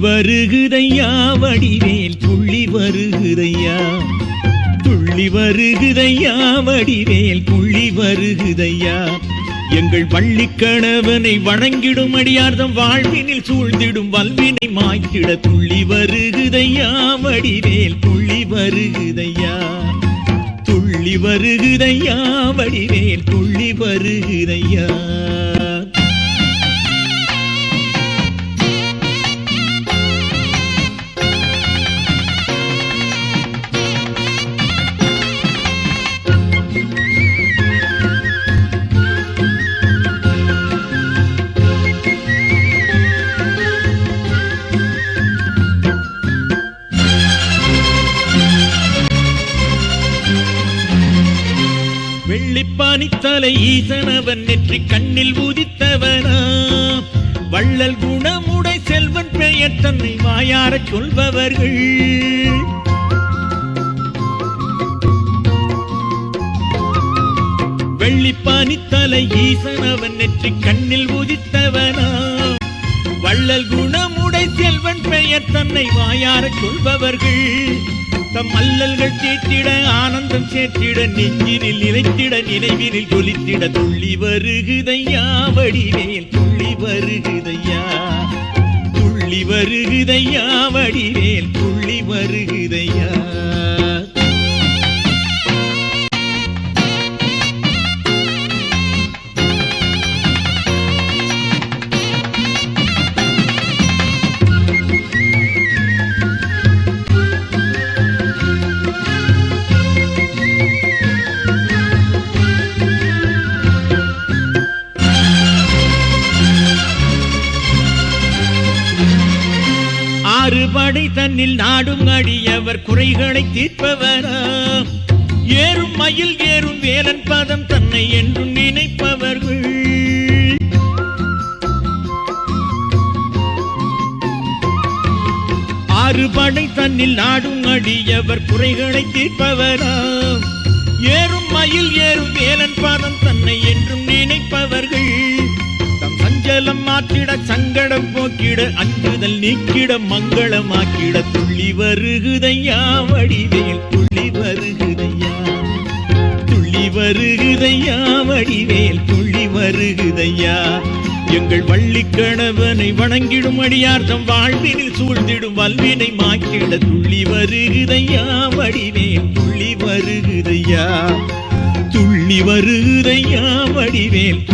வருகுதையா வடிவேல் துள்ளி வருகுதையா? துள்ளி வருகுதையா வடிவேல் புள்ளி வருகுதையா? எங்கள் பள்ளி கணவனை வணங்கிடும் அடியார்தம் வாழ்வினில் சூழ்ந்திடும் வல்வினை மாய்த்திட துள்ளி வருகுதையா வடிவேல் புள்ளி வருகுதையா? துள்ளி வருகுதையா வடிவேல் துள்ளி வருகுதையா? வெள்ளிப்பானித்தலை ஈசனவன் நெற்றி கண்ணில் உதித்தவனா. வள்ளல் குணமுடை செல்வன் பெயர் தன்னை வாயாரச் சொல்பவர்கள். வெள்ளிப்பானித்தலை ஈசனவன் நெற்றி கண்ணில் உதித்தவனா. வள்ளல் குணமுடை செல்வன் பெயர் தன்னை வாயாரச் சொல்பவர்கள். தம் அல்லல்கள் தீட்டிட ஆனந்தம் சேர்த்திட நெஞ்சினில் நிலைத்திட நினைவினில் ஜொலித்திட துள்ளி வருகுதையா வடிவேல் துள்ளி வருகுதையா துள்ளி வருகுதையா வடிவேல் துள்ளி வருகுதையா. ஆறு தன்னில் நாடும் அடியவர் குறைகளை தீர்ப்பவராம் ஏறும் மயில் ஏறும் வேலன் பதம் தன்னை என்றும் நினைப்பவர்கள். ஆறு தன்னில் நாடும் அடியவர் குறைகளை தீர்ப்பவராம் ஏறும் மயில் ஏறும் வேலன் பாதம் தன்னை என்றும் நினைப்பவர்கள். தம் சஞ்சலம் மாற்றிட சங்க போக்கிட அஞ்சுதல் நீக்கிட மங்களமாக்கிட துள்ளி வருகுதையா வடிவேல் துள்ளி வருகுதையா. துள்ளி வருகுதையா வடிவேல் துள்ளி வருகுதையா. எங்கள் வள்ளிக்கணவனை வணங்கிடும் அடியார்த்தம் வாழ்வினில் சூழ்ந்திடும் வல்வினை மாக்கிட துள்ளி வருகுதையா வடிவேல் துள்ளி வருகுதையா. துள்ளி வருகுதையா வடிவேல்